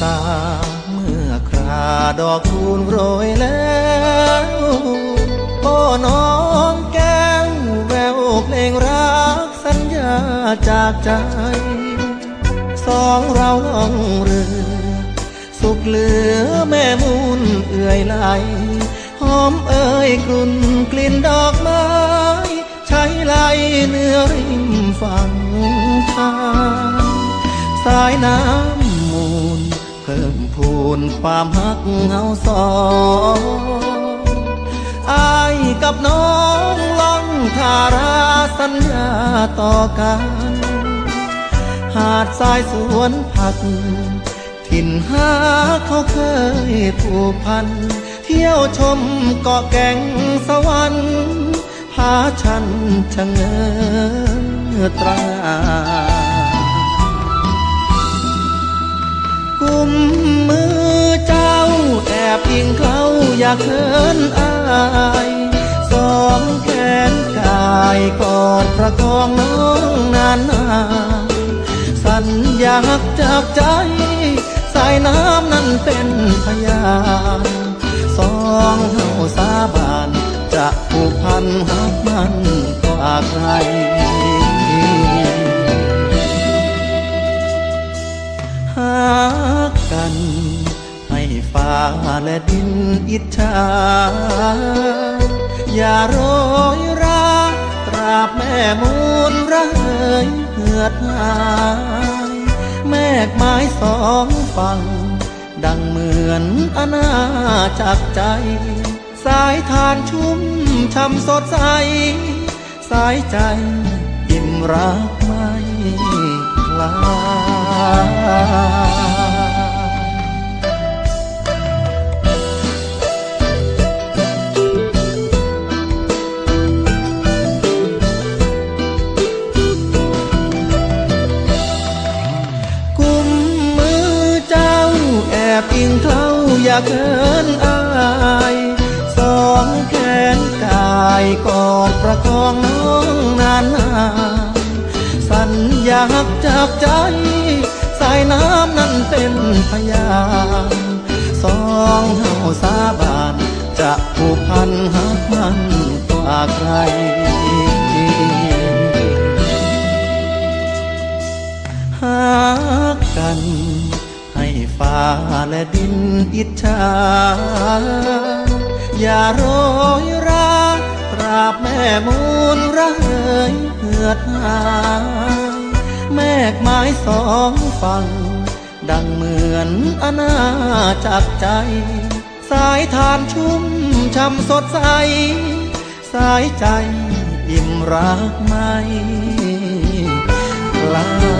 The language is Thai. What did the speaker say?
สาเมื่อคราดอกคูลโรยแล้วโอ้น้องแก้วแววเพลงรักสัญญาจากใจ สองเราล่องเรือ สุขเหลือแม่มูลเอื่อยไหลหอมเอ่ยกลุ่นกลิ่นดอกไม้ใช้ไหลเนื้อริมฝั่งทางสายน้ำ นความฮักเงาสองอายกับน้องล่องทาราสัญญาต่อกัน หาดทรายสวนผัก ถิ่นหาเขาเคยผูกพัน เที่ยวชมเกาะแก่งสวรรค์พาฉันชะเง้อตรากุมมือาเขินอายสองแขนกายกอดประคองน้องนานนาสัญญาักจากใจ สายน้ำนั้นเป็นพยานสองเฮาสาบานจะผูกพันหักมันกว่าใคร และดินอิจฉาอย่าโรยราตราบแม่มูลระเหยเหือดหายแมกไม้สองฝั่ง ดังเหมือนอาณาจักใจ สายทานชุ่มช่ำสดใส สายใจอิ่มรักไม่คลา บอิงเขาอย่าเกินอายสองแขนกายกอดประคองน้องนานนานสัญญาหักจากใจ สายน้ำนั้นเป็นพยานสองเฮาสาบานจะผูกพันหักมันกว่าใคร ให้ฟ้าและดินอิจฉาอย่าโรยราตราบแม่มูลระเหยเหือดหายแมกไม้สองฝั่ง ดังเหมือนอาณาจักรใจ สายทานชุ่มช่ำสดใส สายใจอิ่มรักไม่ลา